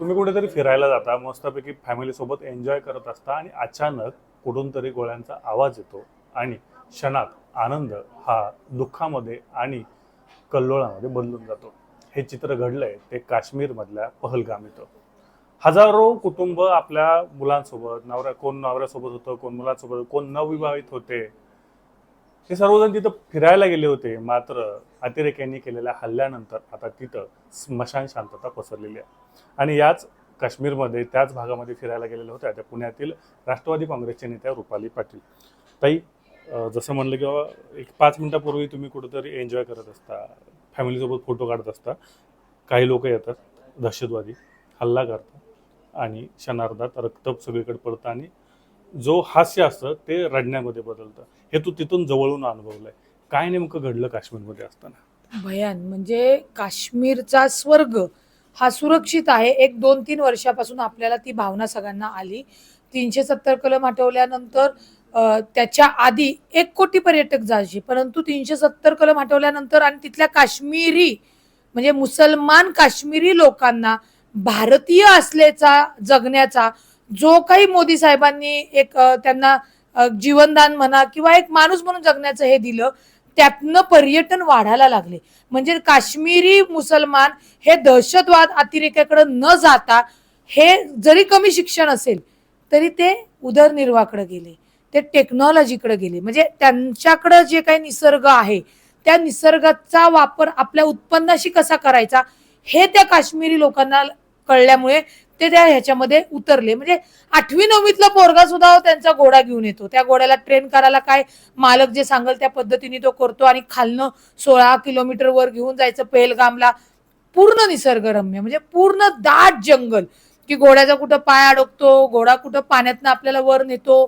तुम्ही कुठेतरी फिरायला जाता मस्तपैकी फॅमिलीसोबत एन्जॉय करत असता आणि अचानक कुठून तरी गोळ्यांचा आवाज येतो आणि क्षणात आनंद हा दुःखामध्ये आणि कल्लोळामध्ये बदलून जातो. हे चित्र घडलंय ते काश्मीरमधल्या पहलगाम इथं. हजारो कुटुंब आपल्या मुलांसोबत नवऱ्या कोण नवऱ्यासोबत होतं कोण मुलांसोबत कोण नवविवाहित होते हे सर्वजण तिथं फिरायला गेले होते. मात्र अतिरेक्यांनी केलेल्या हल्ल्यानंतर आता तिथं स्मशान शांतता पसरलेली आहे. आणि याच काश्मीरमध्ये त्याच भागामध्ये फिरायला गेलेल्या होत्या. त्या पुण्यातील राष्ट्रवादी काँग्रेसच्या नेत्या रुपाली पाटील. ताई जसं म्हणलं की बाबा एक पाच मिनिटापूर्वी तुम्ही कुठंतरी एन्जॉय करत असता फॅमिलीसोबत फोटो काढत असता. काही लोक येतात दहशतवादी हल्ला करतात आणि क्षणार्धात रक्त सगळीकडे पडतं आणि जो हास्य असतं ते रडण्यामध्ये बदलतं. हे तू तिथून जवळून अनुभवलंय. काय नेमकं घडलं काश्मीरमध्ये असताना? भयान. म्हणजे काश्मीरचा स्वर्ग हा सुरक्षित आहे. एक दोन तीन वर्षापासून आपल्याला ती भावना सगळ्यांना आली. तीनशे सत्तर कलम हटवल्यानंतर त्याच्या आधी एक कोटी पर्यटक जायचे परंतु तीनशे सत्तर कलम हटवल्यानंतर आणि तिथल्या काश्मीरी म्हणजे मुसलमान काश्मीरी लोकांना भारतीय असल्याचा जगण्याचा जो काही मोदी साहेबांनी एक त्यांना जीवनदान म्हणा किंवा एक माणूस म्हणून जगण्याचं हे दिलं त्यातनं पर्यटन वाढायला लागले. म्हणजे काश्मीरी मुसलमान हे दहशतवाद अतिरेकाकडे न जाता हे जरी कमी शिक्षण असेल तरी ते उदरनिर्वाहाकडे गेले ते टेक्नॉलॉजीकडे गेले. म्हणजे त्यांच्याकडं जे काही निसर्ग आहे त्या निसर्गाचा वापर आपल्या उत्पन्नाशी कसा करायचा हे त्या काश्मीरी लोकांना कळल्यामुळे ते त्या ह्याच्यामध्ये उतरले. म्हणजे आठवी नववीतला पोरगा सुद्धा त्यांचा घोडा घेऊन येतो. त्या घोड्याला ट्रेन करायला काय मालक जे सांगेल त्या पद्धतीने तो करतो आणि खालनं सोळा किलोमीटर वर घेऊन जायचं पेलगामला. पूर्ण निसर्गरम्य. म्हणजे पूर्ण दाट जंगल. की घोड्याचा कुठं पाय अडकतो घोडा कुठं पाण्यातनं आपल्याला वर नेतो.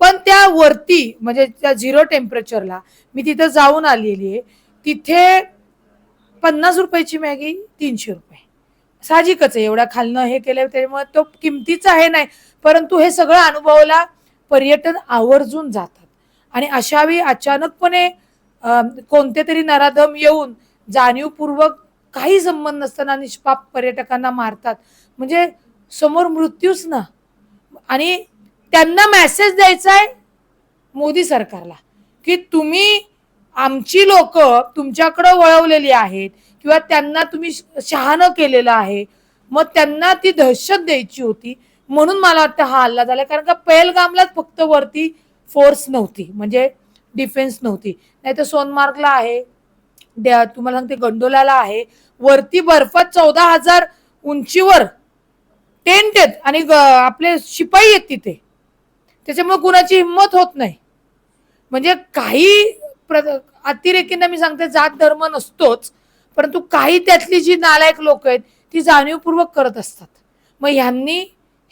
पण त्या वरती म्हणजे त्या झिरो टेम्परेचरला मी तिथं जाऊन आलेली आहे. तिथे पन्नास रुपयाची मॅगी तीनशे रुपये. साहजिकच आहे. एवढ्या खालनं हे केलं त्यामुळे तो किमतीचा हे नाही. परंतु हे सगळं अनुभवाला पर्यटन आवर्जून जातात. आणि अशावेळी अचानकपणे कोणते तरी नराधम येऊन जाणीवपूर्वक काही संबंध नसताना निष्पाप पर्यटकांना मारतात. म्हणजे समोर मृत्यूच ना. आणि त्यांना मेसेज द्यायचा आहे मोदी सरकारला की तुम्ही आमची लोक तुमच्याकडं वळवलेली आहेत. किंवा त्यांना तुम्ही शहाणं केलेलं आहे मग त्यांना ती दहशत द्यायची होती म्हणून मला वाटतं हा हल्ला झाला कारण का पहलगामलाच फक्त वरती फोर्स नव्हती म्हणजे डिफेन्स नव्हती. नाही तर सोनमार्गला आहे द्या- तुम्हाला सांगते गंडोलाला आहे. वरती बर्फात चौदा हजार उंचीवर टेंट आहेत आणि ग- आपले शिपाई आहेत तिथे. त्याच्यामुळे कुणाची हिंमत होत नाही. म्हणजे काही प्र- अतिरेकींना मी सांगते जात धर्म नसतोच. परंतु काही त्यातली जी नालायक लोक आहेत ती जाणीवपूर्वक करत असतात. मग ह्यांनी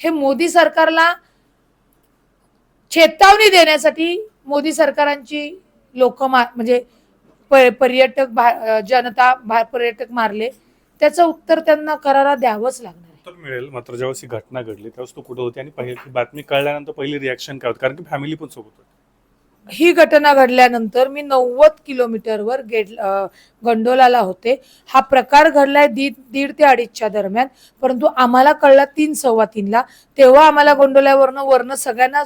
हे मोदी सरकारला चेतावणी देण्यासाठी मोदी सरकारांची लोक म्हणजे पर्यटक भा- जनता भा- पर्यटक मारले त्याचं उत्तर त्यांना करारा द्यावंच लागणार उत्तर मिळेल मात्र ज्यावेळेस ही घटना घडली त्यावेळेस तू कुठं होती? आणि पहिली बातमी कळल्यानंतर पहिली रिॲक्शन काय होतं? कारण की फॅमिली पण सोबत होती. ही घटना घडल्यानंतर मी नव्वद किलोमीटरवर गेट गंडोलाला होते. हा प्रकार घडलाय दीड दीड ते अडीचच्या दरम्यान. परंतु आम्हाला कळला तीन सव्वा तीनला. तेव्हा आम्हाला गोंडोल्यावरनं वरनं सगळ्यांना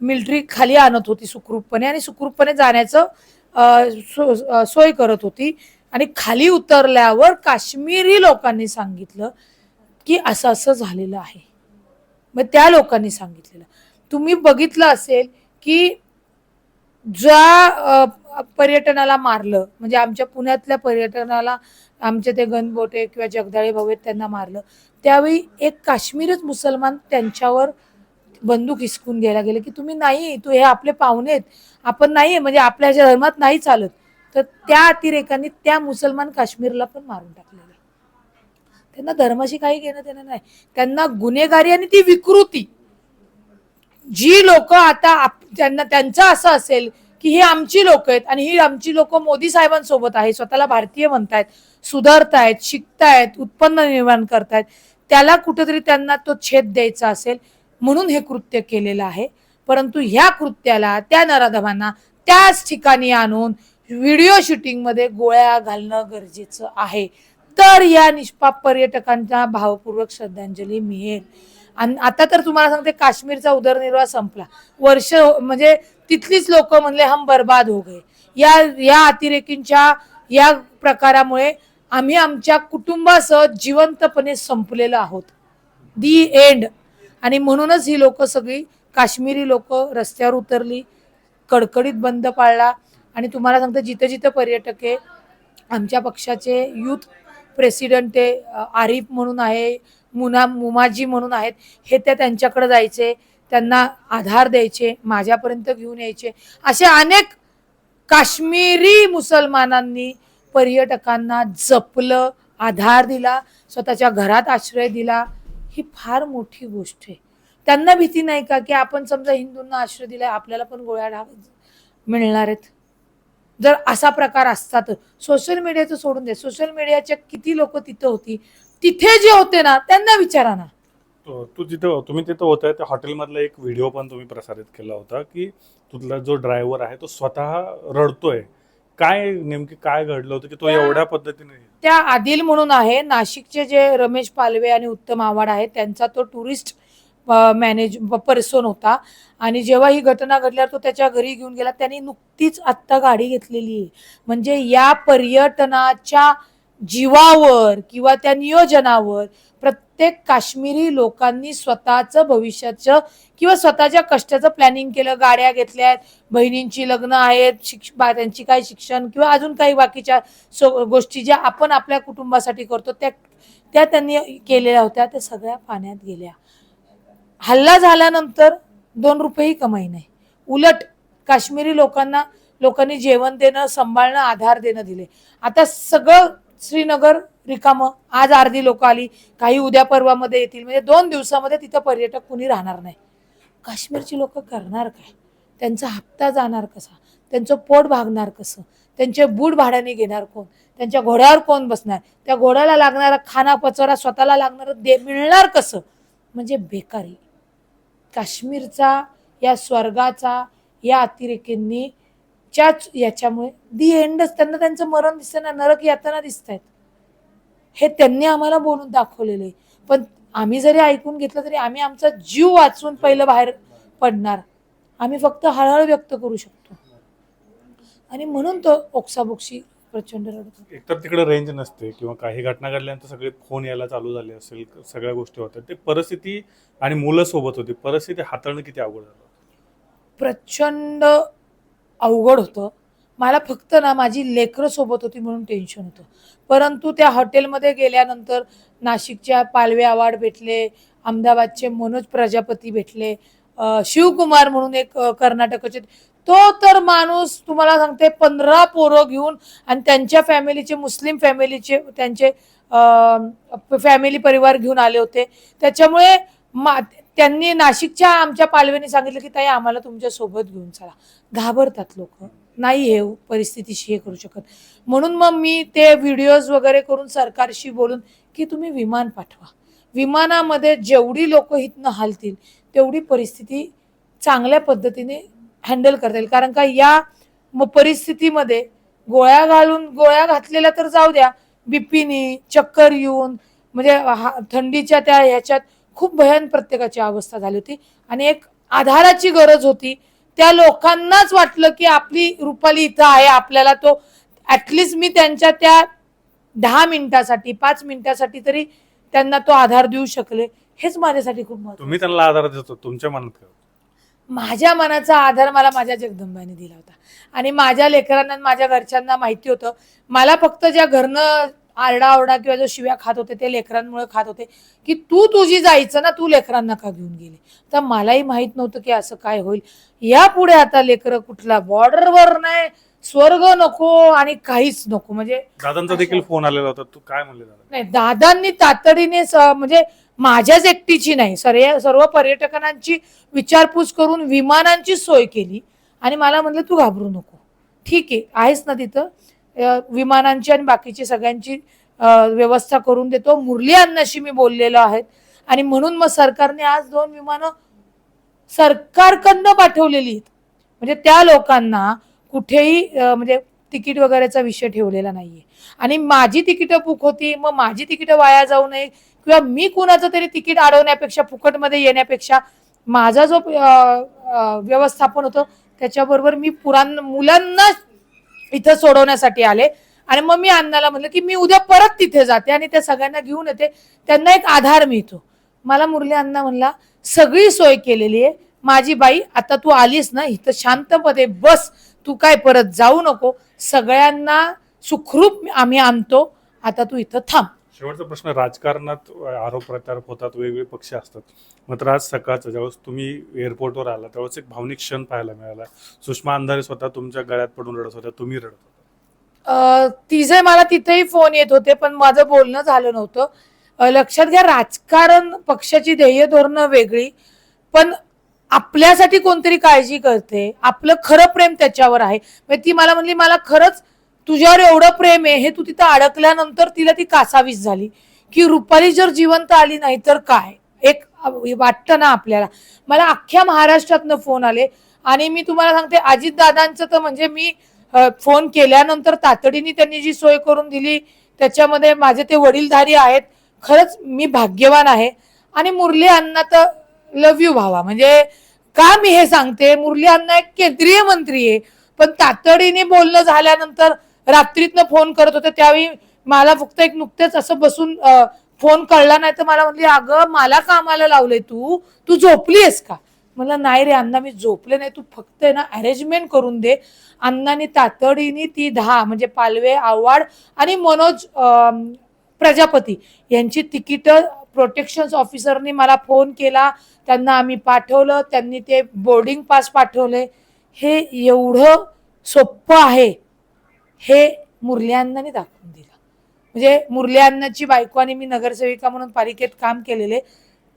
मिलिटरी खाली आणत होती सुखरूपपणे आणि सुखरूपपणे जाण्याचं सो- सोय करत होती. आणि खाली उतरल्यावर काश्मीरी लोकांनी सांगितलं की असं असं झालेलं आहे. मग त्या लोकांनी सांगितलेलं. तुम्ही बघितलं असेल की ज्या पर्यटनाला मारलं म्हणजे आमच्या पुण्यातल्या पर्यटनाला आमचे ते गणबोटे किंवा जगदाळे भवेत आहेत त्यांना मारलं त्यावेळी एक काश्मीरच मुसलमान त्यांच्यावर बंदूक हिसकून घ्यायला गेले की तुम्ही नाही तू हे आपले पाहुणे आहेत आपण नाही म्हणजे आपल्या ह्याच्या धर्मात नाही चालत. तर त्या अतिरेकांनी त्या मुसलमान काश्मीरला पण मारून टाकलेलं त्यांना धर्माशी काही घेणं देणं नाही. त्यांना गुन्हेगारी आणि ती विकृती. जी लोक आता आप- त्यांना त्यांचं असं असेल की ही आमची लोक आहेत आणि ही आमची लोक मोदी साहेबांसोबत आहे स्वतःला भारतीय म्हणतायत सुधारतायत शिकतायत उत्पन्न निर्माण करतायत त्याला कुठेतरी त्यांना तो छेद द्यायचा असेल म्हणून हे कृत्य केलेलं आहे. परंतु ह्या कृत्याला त्या नराधमांना त्याच ठिकाणी आणून व्हिडिओ शूटिंगमध्ये गोळ्या घालणं गरजेचं आहे. तर या निष्पाप पर्यटकांना भावपूर्वक श्रद्धांजली मिळेल. आणि आता तर तुम्हाला सांगते काश्मीरचा उदरनिर्वाह संपला. वर्ष म्हणजे तिथलीच लोक म्हणले हम बर्बाद हो गए. या या अतिरेकींच्या या प्रकारामुळे आम्ही आमच्या कुटुंबासह जिवंतपणे संपलेलो आहोत. दी एंड आणि म्हणूनच ही लोक सगळी काश्मीरी लोक रस्त्यावर उतरली कडकडीत बंद पाळला. आणि तुम्हाला सांगते जिथं जिथं पर्यटक आहे आमच्या पक्षाचे यूथ प्रेसिडेंट आहे आरिफ म्हणून आहे मुना मुमाजी म्हणून आहेत हे त्या त्यांच्याकडे जायचे त्यांना आधार द्यायचे माझ्यापर्यंत घेऊन यायचे. असे अनेक काश्मीरी मुसलमानांनी पर्यटकांना जपलं आधार दिला स्वतःच्या घरात आश्रय दिला. ही फार मोठी गोष्ट आहे. त्यांना भीती नाही का की आपण समजा हिंदूंना आश्रय दिलाय आपल्याला पण गोळ्या मिळणार आहेत? जर असा प्रकार असता तर सोशल मीडियाचं सोडून दे. सोशल मीडियाच्या किती लोक तिथं होती तिथे जे होते ना त्यांना विचारा ना. तो- तू जिथं तुम्ही तिथं होता त्या हॉटेलमधला एक व्हिडिओ पण तुम्ही प्रसारित केला होता की तुझला जो ड्रायव्हर आहे तो स्वतः रडतोय. काय नेमकी काय घडलं होतं की तो एवढ्या पद्धतीने? त्या आदिल म्हणून आहे नाशिकचे जे रमेश पालवे आणि उत्तम आव्हाड आहेत त्यांचा तो टुरिस्ट मॅनेज पर्सन होता. आणि जेव्हा ही घटना घडल्यावर तो त्याच्या घरी घेऊन गेला त्यांनी नुकतीच आत्ता गाडी घेतलेली आहे. म्हणजे या पर्यटनाच्या जीवावर किंवा त्या नियोजनावर प्रत्येक काश्मीरी लोकांनी स्वतःचं भविष्याचं किंवा स्वतःच्या कष्टाचं प्लॅनिंग केलं. गाड्या घेतल्यात बहिणींची लग्न आहेत शिक्ष त्यांची काही शिक्षण किंवा अजून काही बाकीच्या सो गोष्टी ज्या आपण आपल्या कुटुंबासाठी करतो त्या त्या त्यांनी केलेल्या होत्या त्या सगळ्या पाण्यात गेल्या. हल्ला झाल्यानंतर दोन रुपयेही कमाई नाही. उलट काश्मीरी लोकांना लोकांनी जेवण देणं सांभाळणं आधार देणं दिले. आता सगळं श्रीनगर रिकामं. आज अर्धी लोक आली. काही उद्या पर्वामध्ये येतील. म्हणजे दोन दिवसामध्ये तिथं पर्यटक कुणी राहणार नाही. काश्मीरची लोक करणार काय? त्यांचा हप्ता जाणार कसा? त्यांचं पोट भागणार कसं? त्यांचे बूट भाड्याने घेणार कोण? त्यांच्या घोड्यावर कोण बसणार? त्या घोड्याला लागणारा खाना पचवरा स्वतःला लागणारं दे मिळणार कसं? म्हणजे बेकारी. काश्मीरचा या स्वर्गाचा या अतिरेकींनी च्याच याच्यामुळे दी एंडच त्यांना त्यांचं मरण दिसताना नरक यातना दिसत आहेत हे त्यांनी आम्हाला बोलून दाखवलेलं. आहे पण आम्ही जरी ऐकून घेतलं तरी आम्ही आमचा जीव वाचून पहिलं बाहेर पडणार. आम्ही फक्त हळहळ व्यक्त करू शकतो. आणि म्हणून तो ओक्साबोक्शी प्रचंड रडतो एकतर तिकडे रेंज नसते किंवा काही घटना घडल्यानंतर सगळे फोन यायला चालू झाले असेल सगळ्या गोष्टी होत्या ते परिस्थिती आणि मुलं सोबत होती. परिस्थिती हाताळणं किती अवघड झालं प्रचंड अवघड होतं. मला फक्त ना माझी लेकरं सोबत होती म्हणून टेन्शन होतं. परंतु त्या हॉटेलमध्ये गेल्यानंतर नाशिकच्या पालवे आवाड भेटले अहमदाबादचे मनोज प्रजापती भेटले अं, शिवकुमार म्हणून एक अं, कर्नाटकाचे तो तर माणूस तुम्हाला सांगते पंधरा पोरं घेऊन आणि त्यांच्या फॅमिलीचे मुस्लिम फॅमिलीचे त्यांचे फॅमिली परिवार घेऊन आले होते. त्याच्यामुळे मा त्यांनी नाशिकच्या आमच्या पालवेने सांगितलं की ताई आम्हाला तुमच्यासोबत घेऊन चला. घाबरतात लोक. नाही हे परिस्थितीशी हे करू शकत. म्हणून मग मी ते व्हिडिओज वगैरे करून सरकारशी बोलून की तुम्ही विमान पाठवा. विमानामध्ये जेवढी लोक इथनं हालतील तेवढी परिस्थिती चांगल्या पद्धतीने हँडल करता येईल. कारण का या परिस्थितीमध्ये गोळ्या घालून गोळ्या घातलेल्या तर जाऊ द्या बिपिनी चक्कर येऊन म्हणजे हा- थंडीच्या त्या ह्याच्यात खूप भयान प्रत्येकाची अवस्था झाली होती. आणि एक आधाराची गरज होती. त्या लोकांनाच वाटलं की आपली रुपाली इथं आहे आपल्याला तो ॲटलिस्ट मी त्यांच्या त्या दहा मिनिटासाठी पाच मिनिटासाठी तरी त्यांना तो आधार देऊ शकले. हेच माझ्यासाठी खूप महत्त्व तुम्ही त्यांना आधार देतो तुमच्या मनात माझ्या मनाचा आधार मला माझ्या जगदंबाने दिला होता. आणि माझ्या लेकरांना माझ्या घरच्यांना माहिती होतं. मला फक्त ज्या घरनं आरडाओरडा किंवा जो शिव्या खात होते ते लेकरांमुळे खात होते की तू तुझी जायचं ना तू लेकरांना का घेऊन गेले? तर मलाही माहीत नव्हतं की असं काय होईल. यापुढे आता लेकरं कुठला? बॉर्डरवर नाही स्वर्ग नको आणि काहीच नको. म्हणजे दादांचा देखील फोन आलेला होता. तू काय म्हणले दादा? नाही दादांनी तातडीने म्हणजे माझ्याच एकटीची नाही. सर्व सर्व पर्यटकांची विचारपूस करून विमानांची सोय केली. आणि मला म्हणलं तू घाबरू नको. ठीक आहे आहेस ना तिथं. विमानांची आणि बाकीची सगळ्यांची व्यवस्था करून देतो. मुरली अण्णाशी मी बोललेलो आहे आणि म्हणून मग सरकारने आज दोन विमानं सरकारकडनं पाठवलेली आहेत. म्हणजे त्या लोकांना कुठेही म्हणजे तिकीट वगैरेचा विषय ठेवलेला नाहीये. आणि माझी तिकीटं बुक होती मग माझी तिकीटं वाया जाऊ नये किंवा मी कुणाचं तरी तिकीट अडवण्यापेक्षा फुकटमध्ये येण्यापेक्षा माझा जो व्यवस्थापन होतं त्याच्याबरोबर मी पुराण मुलांना इथं सोडवण्यासाठी आले. आणि मग मी अण्णाला म्हणलं की मी उद्या परत तिथे जाते आणि त्या सगळ्यांना घेऊन येते. त्यांना एक आधार मिळतो. मला मुरली अण्णा म्हणला सगळी सोय केलेली आहे. माझी बाई आता तू आलीस ना इथं शांतपणे बस. तू काय परत जाऊ नको. सगळ्यांना सुखरूप आम्ही आणतो. आता तू इथं थांब. शेवटचा प्रश्न राजकारणात आरोप प्रत्यारोप होतात वेगवेगळे पक्ष असतात. मात्र आज सकाळचं ज्यावेळेस तुम्ही एअरपोर्टवर आला त्यावेळेस एक भावनिक क्षण पाहायला मिळाला. सुषमा अंधारे स्वतः तुमच्या गळ्यात पडून रडत होत्या तुम्ही रडत होता. तिचे मला तिथेही फोन येत होते पण माझं बोलणं झालं नव्हतं. लक्षात घ्या राजकारण पक्षाची ध्येय धोरणं वेगळी. पण आपल्यासाठी कोणतरी काळजी करते. आपलं खरं प्रेम त्याच्यावर आहे. ती मला म्हणली मला खरंच तुझ्यावर एवढं प्रेम आहे हे तू तिथं अडकल्यानंतर तिला ती कासावीस झाली. की रुपाली जर जिवंत आली नाही तर काय? एक वाटतं ना आपल्याला. मला अख्ख्या महाराष्ट्रातनं फोन आले. आणि मी तुम्हाला सांगते अजितदादांचं तर म्हणजे मी फोन केल्यानंतर तातडीने त्यांनी जी सोय करून दिली त्याच्यामध्ये माझे ते वडीलधारी आहेत. खरंच मी भाग्यवान आहे. आणि मुरली अण्णा तर लव यू भावा. म्हणजे का मी हे सांगते? मुरली अण्णा एक केंद्रीय मंत्री आहे. पण तातडीने बोलणं झाल्यानंतर रात्रीतनं फोन करत होते. त्यावेळी मला फक्त एक नुकतेच असं बसून फोन कळला नाही तर मला म्हणली अगं मला कामाला लावलंय तू. तू झोपलीयस का? मला नाही रे अण्णा मी झोपले नाही. तू फक्त आहे ना अरेंजमेंट करून दे. अण्णांनी तातडीने ती दहा म्हणजे पालवे आव्हाड आणि मनोज प्रजापती यांची तिकीटं प्रोटेक्शन ऑफिसरनी मला फोन केला. त्यांना आम्ही पाठवलं. त्यांनी ते बोर्डिंग पास पाठवले. हे एवढं सोपं आहे. हे मुरली दाखवून दिलं. म्हणजे मुरली बायको आणि मी नगरसेविका म्हणून पालिकेत काम केलेले.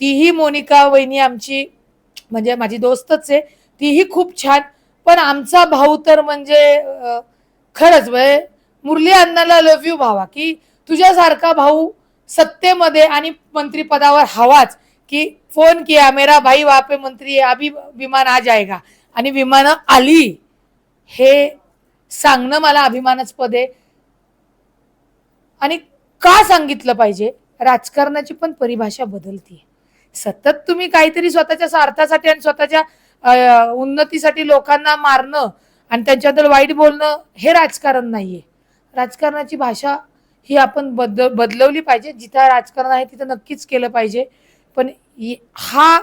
तीही मोनिका वहिनी आमची म्हणजे माझी दोस्तच आहे. तीही खूप छान. पण आमचा भाऊ तर म्हणजे खरंच म्हणजे मुरली अण्णाला लव्ह यू भावा. की तुझ्यासारखा भाऊ सत्तेमध्ये आणि मंत्रीपदावर हवाच की फोन किया मेरा भाई वापे पे मंत्री अभी विमान आ जाएगा. आणि विमानं आली. हे सांगणं मला अभिमानास्पद आहे. आणि का सांगितलं पाहिजे? राजकारणाची पण परिभाषा बदलतीये सतत तुम्ही काहीतरी स्वतःच्या स्वार्थासाठी आणि स्वतःच्या उन्नतीसाठी लोकांना मारणं आणि त्यांच्याबद्दल वाईट बोलणं हे राजकारण नाहीये. राजकारणाची भाषा ही आपण बद बदलवली पाहिजे. जिथं राजकारण आहे तिथं नक्कीच केलं पाहिजे. पण हा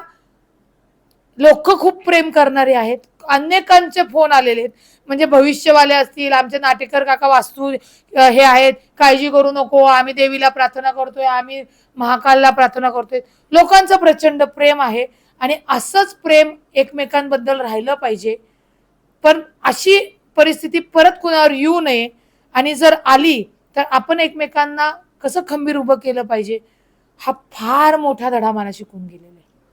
लोक खूप प्रेम करणारे आहेत. अनेकांचे फोन आलेले आहेत. म्हणजे भविष्यवाले असतील आमचे नाटेकर काका वास्तू हे आहेत. काळजी करू नको आम्ही देवीला प्रार्थना करतोय आम्ही महाकालला प्रार्थना करतोय. लोकांचं प्रचंड प्रेम आहे आणि असंच प्रेम एकमेकांबद्दल राहिलं पाहिजे. पण अशी परिस्थिती परत कुणावर येऊ नये आणि जर आली तर आपण एकमेकांना कसं खंबीर उभं केलं पाहिजे हा फार मोठा धडा मला शिकून गेलेला आहे.